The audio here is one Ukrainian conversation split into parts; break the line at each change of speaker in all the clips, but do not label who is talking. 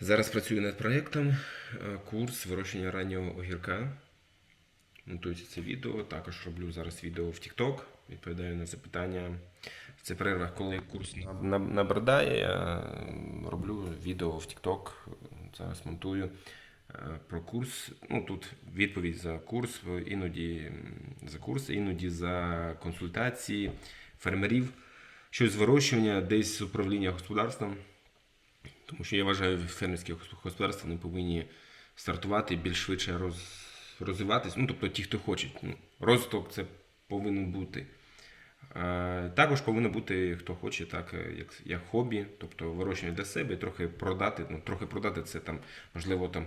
Зараз працюю над проєктом е, курс вирощення раннього огірка. Монтується це відео. Також роблю зараз відео в TikTok. Відповідаю на запитання. В цих перервах, коли курс наб- наб- набридає, я роблю відео в TikTok. Зараз монтую е, про курс. Ну тут відповідь за курс, іноді за курс, іноді за консультації фермерів. Щось вирощування, десь з управління господарством. Тому що я вважаю, фермерські господарства не повинні стартувати більш швидше роз, розвиватись. Ну, тобто ті, хто хоче. Ну, розвиток це повинен бути. Е, також повинно бути, хто хоче, так, е, як, як хобі, тобто вирощування для себе, трохи продати. Ну, трохи продати це там, можливо, там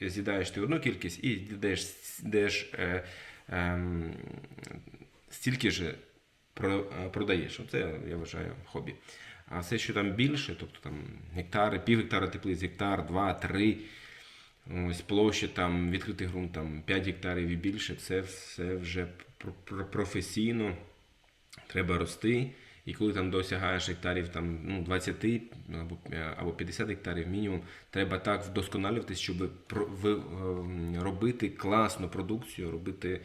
з'їдаєш ти одну кількість і йдеш е, ем, стільки ж е, продаєш. Це я вважаю хобі. А все, що там більше, тобто там гектари, пів гектара теплиць, гектар, два, три, ось площа, там відкритий ґрунт, там 5 гектарів і більше, це все вже про- про- професійно треба рости. І коли там досягаєш гектарів там, ну, 20 або, або 50 гектарів мінімум, треба так вдосконалюватись, щоб ем, робити класну продукцію, робити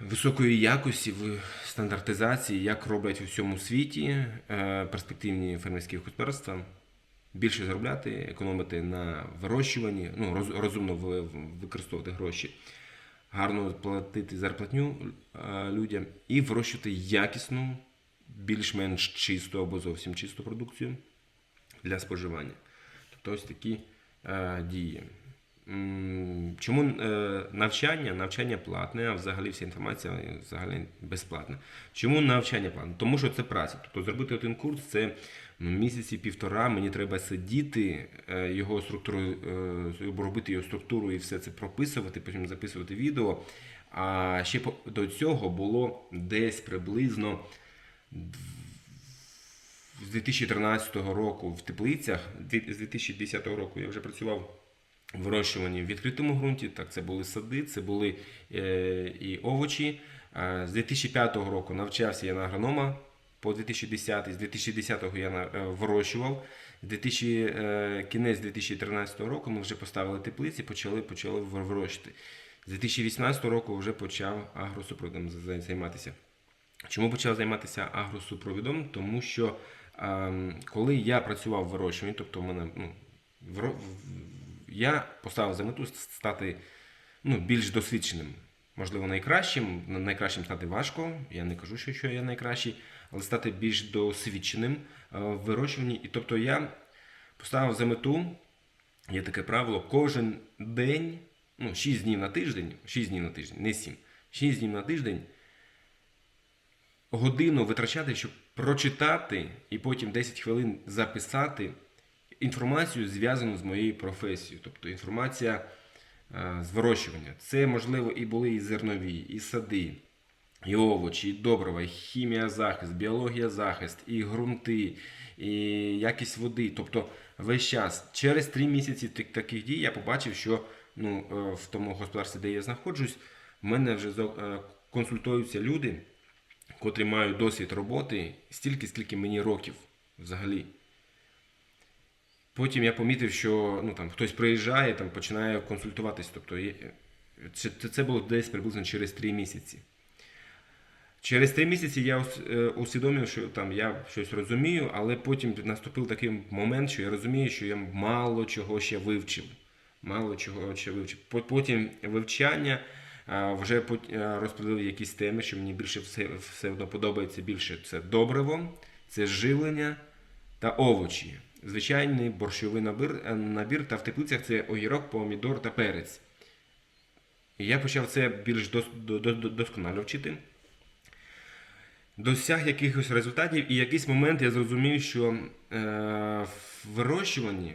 високої якості в стандартизації, як роблять у всьому світі е, перспективні фермерські господарства. Більше заробляти, економити на вирощуванні, ну, роз- розумно використовувати гроші, гарно платити зарплатню е, людям і вирощувати якісну, більш-менш чисту або зовсім чисту продукцію для споживання. Тобто ось такі е, дії. Чому е, навчання? Навчання платне, а взагалі вся інформація взагалі безплатна. Чому навчання платне? Тому що це праця. Тобто зробити один курс це ну, місяці півтора. Мені треба сидіти, е, його структуру, е, робити його структуру і все це прописувати, потім записувати відео. А ще до цього було десь приблизно з 2013 року в теплицях, з 2010 року я вже працював в вирощуванні в відкритому ґрунті. Так, це були сади, це були е, і овочі. З 2005 року навчався я на агронома по 2010, з 2010 я е, вирощував. З 2000, е, кінець 2013 року ми вже поставили теплиці, почали, почали вирощувати. З 2018 року вже почав агросупроводом займатися. Чому почав займатися агросупровідом? Тому що коли я працював в вирощуванні, тобто в мене ну, я поставив за мету стати ну, більш досвідченим. Можливо, найкращим. Найкращим стати важко. Я не кажу, що, я найкращий, але стати більш досвідченим е, в вирощуванні. І тобто я поставив за мету, є таке правило, кожен день, ну, 6 днів на тиждень, 6 днів на тиждень, не 7, 6 днів на тиждень годину витрачати, щоб прочитати і потім 10 хвилин записати інформацію, зв'язану з моєю професією. Тобто інформація е, з вирощування. Це, можливо, і були і зернові, і сади, і овочі, і добрива, і хімія захист, біологія захист, і ґрунти, і якість води. Тобто весь час. Через три місяці таких дій я побачив, що ну, е, в тому господарстві, де я знаходжусь, в мене вже е, консультуються люди, котрі мають досвід роботи стільки, скільки мені років взагалі. Потім я помітив, що ну, там, хтось приїжджає, там, починає консультуватись. Тобто, це, було десь приблизно через 3 місяці. Через 3 місяці я е, усвідомив, що там, я щось розумію, але потім наступив такий момент, що я розумію, що я мало чого ще вивчив. Мало чого ще вивчив. Потім вивчання вже пот- розподілив якісь теми, що мені більше все, все одно подобається більше. Це добриво, це живлення та овочі. Звичайний борщовий набір, е, набір та в теплицях це огірок, помідор та перець. І я почав це більш дос, до, до, до- вчити. Досяг якихось результатів, і в якийсь момент я зрозумів, що е, в вирощуванні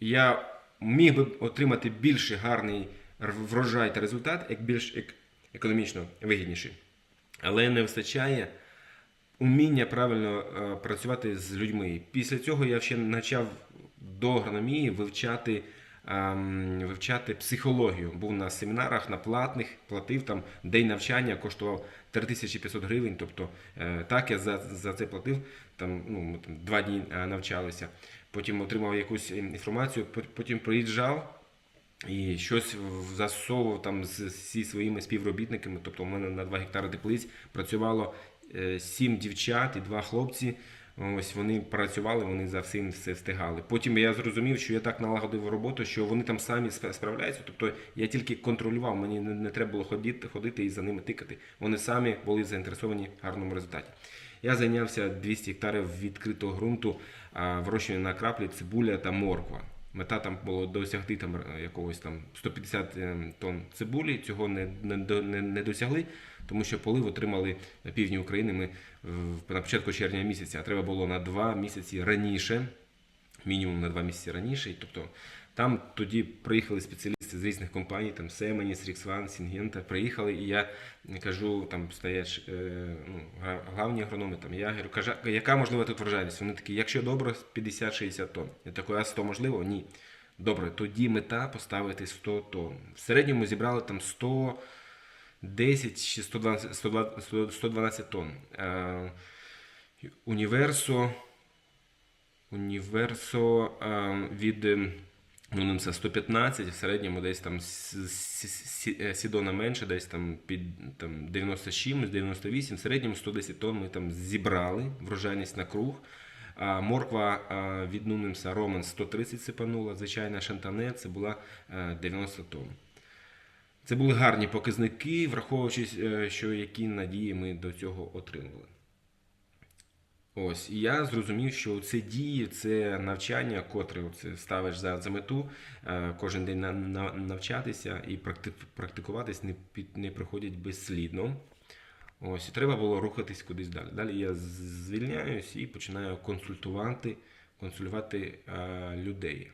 я міг би отримати більше гарний врожай та результат, як більш ек- економічно вигідніший. Але не вистачає уміння правильно е, працювати з людьми. Після цього я ще почав до агрономії вивчати, ем, вивчати психологію. Був на семінарах, на платних, платив там день навчання, коштував 3500 гривень. Тобто е, так я за, за це платив. Там, ну, ми там два дні е, навчалися. потім отримав якусь інформацію, потім приїжджав. І щось засовував там з зі своїми співробітниками. Тобто, у мене на 2 гектари теплиць працювало сім дівчат і два хлопці. Ось вони працювали, вони за всім все встигали. Потім я зрозумів, що я так налагодив роботу, що вони там самі справляються. Тобто я тільки контролював, мені не, треба було ходити, ходити і за ними тикати. Вони самі були заінтересовані в гарному результаті. Я зайнявся 200 гектарів відкритого ґрунту, вирощування на краплі, цибуля та морква. Мета там було досягти там е, якогось там 150 е, тонн цибулі. Цього не, не, не, не досягли, тому що полив отримали на півдні України. Ми в- на початку червня місяця, а треба було на два місяці раніше, мінімум на два місяці раніше. Тобто там тоді приїхали спеціалісти з різних компаній, там Семеніс, Ріксван, Сінгента, приїхали, і я кажу, там стоять е, ну, главні агрономи, там я говорю, кажа, яка можлива тут врожайність? Вони такі, якщо добре, 50-60 тонн. Я такий, а 100 можливо? Ні. Добре, тоді мета поставити 100 тонн. В середньому зібрали там 110 чи 112, 112 тонн. Е, Універсо, Універсо е, від ну, це 115, в середньому десь там е, Сідона менше, десь там під там, 90 чимось, 98, в середньому 110 тонн ми там зібрали врожайність на круг. А морква від Нунемса Роман 130 сипанула, звичайна шантане це була е, 90 тонн. Це були гарні показники, враховуючи, е, що які надії ми до цього отримували. Ось, і я зрозумів, що це дії, це навчання, котре це ставиш за, за мету, е, кожен день на, на, навчатися і практи, практикуватись не, під, не приходять безслідно. Ось, і треба було рухатись кудись далі. Далі я звільняюсь і починаю консультувати, консультувати е, людей.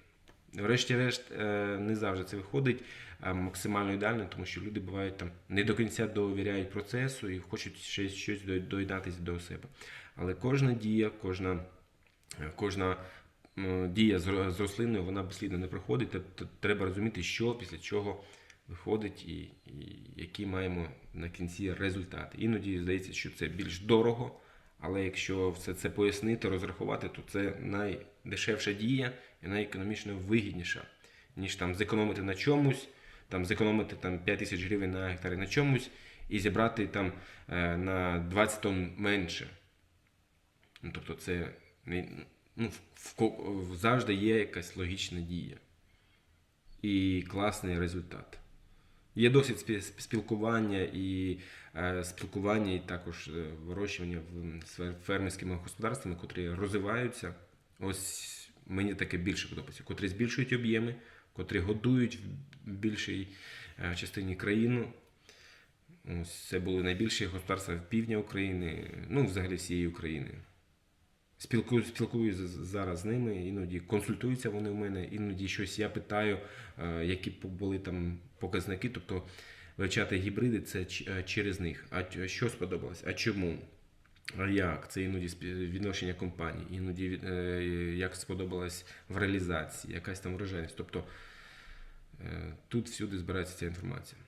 Врешті-решт, е, не завжди це виходить максимально ідеально, тому що люди бувають там не до кінця довіряють процесу і хочуть ще щось доєднатися до себе. Але кожна дія, кожна, е, кожна дія з рослиною, вона безслідно не проходить. Т- т- Треба розуміти, що після чого виходить і, і які маємо на кінці результати. Іноді здається, що це більш дорого, але якщо все це пояснити, розрахувати, то це найдешевша дія і найекономічно вигідніша, ніж там зекономити на чомусь, там зекономити там 5 тисяч гривень на гектарі на чомусь і зібрати там е, на 20 тонн менше. Ну, тобто це ну, завжди є якась логічна дія і класний результат. Є досвід спілкування і е, спілкування, і також е, вирощування в фермерськими господарствами, котрі розвиваються. Ось мені таке більше подобається, котрі збільшують об'єми, котрі годують в більшій е, частині країну. Ось це були найбільші господарства в півдня України, ну взагалі всієї України. Спілкую, спілкуюся зараз з ними, іноді консультуються вони в мене, іноді щось я питаю, е, які були там показники, тобто вивчати гібриди це е, через них. А що сподобалось? А чому? А як? Це іноді відношення компаній, іноді е, як сподобалось в реалізації, якась там врожайність. Тобто тут всюди збирається ця інформація.